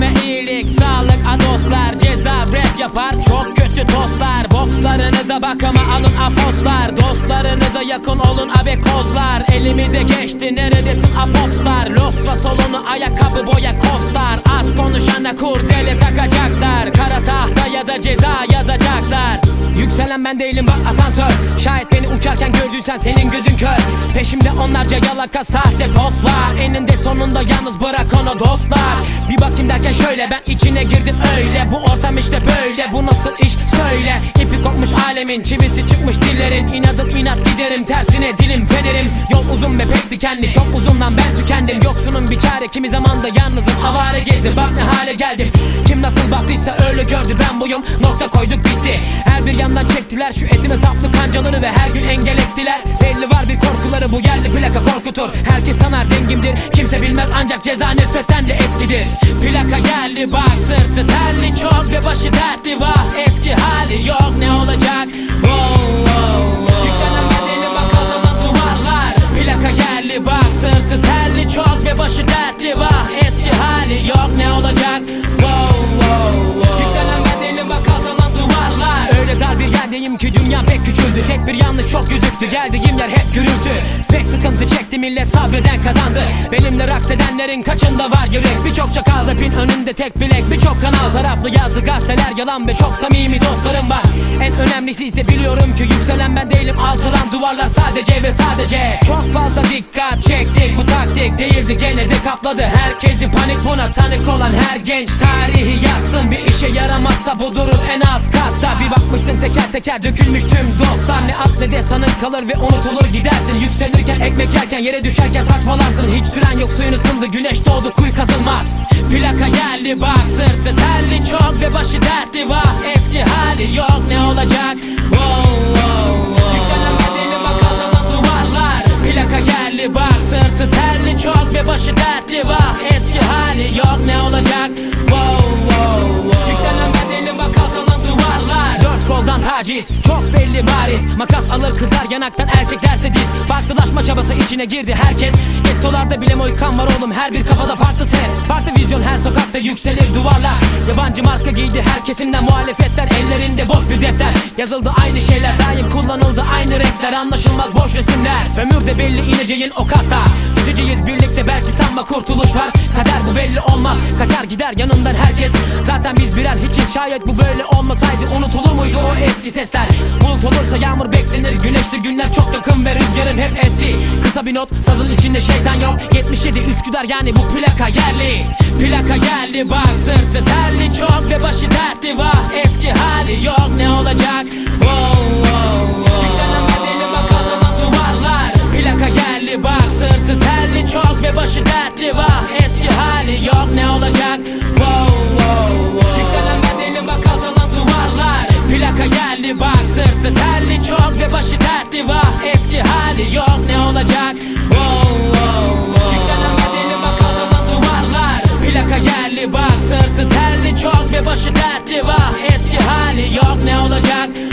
Ölüme iyilik, sağlık, adoslar Ceza rap yapar, çok kötü tostlar Bokslarınıza bak ama alın afoslar. Dostlarınıza yakın olun abekozlar Elimize geçti neredesin apopslar Losra solunu ayakkabı boya kostar gördüysen senin gözün kör. Peşimde onlarca yalaka sahte dost var Eninde sonunda yalnız bırak onu dostlar. Bir bakayım derken şöyle ben içine girdim öyle. Bu ortam işte böyle bu nasıl iş söyle. İpi kopmuş alemin çivisi çıkmış dillerin. İnadım inat giderim tersine dilim fenerim. Yol uzun pek dikenli çok uzundan ben tükendim. Yoksunun bir çare kimi zamanda yalnızım. Avare gezdim Bak ne hale geldim. Kim nasıl baktıysa öyle gördü ben buyum. Nokta koyduk bitti Her bir yandan çektiler şu etime saplı kancaları Ve her gün engel ettiler. Belli var bir korkuları bu yerli plaka korkutur. Herkes sanar dengimdir. Kimse bilmez ancak ceza nefretten de eskidir. Plaka geldi bak sırtı terli çok ve başı dertli. Vah Eski hali yok ne olacak küçüldü Tek bir yanlış çok gözüktü geldiğim yer hep gürültü. Pek sıkıntı çekti millet sabreden kazandı. Benimle raks edenlerin kaçında var yürek? Birçok çakal rapin önünde tek bilek. Birçok kanal taraflı yazdı gazeteler. Yalan Ve çok samimi dostlarım var. En önemlisi ise biliyorum ki yükselen ben değilim. Alçalan duvarlar sadece ve sadece. Çok fazla dikkat taktik değildi Gene de kapladı. Herkesi panik buna tanık olan her genç. Tarihi yazsın bir işe yaramazsa bu durur en alt katta. Bir bakmışsın teker teker dökülmüş tüm dostlar. Ne at ne de sanın kalır ve unutulur gidersin. Yükselirken ekmek yerken yere düşerken saçmalarsın. Hiç süren yok suyun ısındı güneş doğdu kuyu kazılmaz. Plaka geldi bak sırtı terli çok ve başı dertli. Vah Eski hali yok ne olacak çok ve taciz çok belli bariz. Makas alır kızar yanaktan erkek derse diz. Farklılaşma çabası içine girdi herkes. Gettolarda bile moykan var oğlum. Her bir kafada farklı ses. Farklı vizyon her sokakta yükselir duvarlar. Yabancı marka giydi her kesimden muhalefetler. Ellerinde boş bir defter. Yazıldı aynı şeyler. Daim kullanıldı aynı renkler. Anlaşılmaz boş resimler. Ömür de belli ineceğin o katta Düşeceğiz birlikte belki sanma kurtuluş var. Kader bu belli olmaz. Kaçar gider yanından herkes. Zaten biz birer hiçiz. Şayet bu böyle olmasaydı Unutulur muydu o eski sesler. Bulut olursa yağmur beklenir. Güneştir günler çok yakın ve rüzgarın hep esti. Kısa bir not sazın içinde şeytan yok. 77 Üsküdar yani bu plaka yerli. Plaka geldi bak sırtı terli. Çok ve başı dertli vah Eski hali yok. Ne olacak? Wow, wow, wow. Yükselen bedeli bak alçalan duvarlar. Plaka geldi bak sırtı terli. Çok ve başı dertli vah sırtı terli çok ve başı dertli. Vah Eski hali yok ne olacak? Wow, wow, wow. Yükselen bedeli bak alçalan duvarlar. Plaka geldi bak sırtı terli çok ve başı dertli. Vah Eski hali yok ne olacak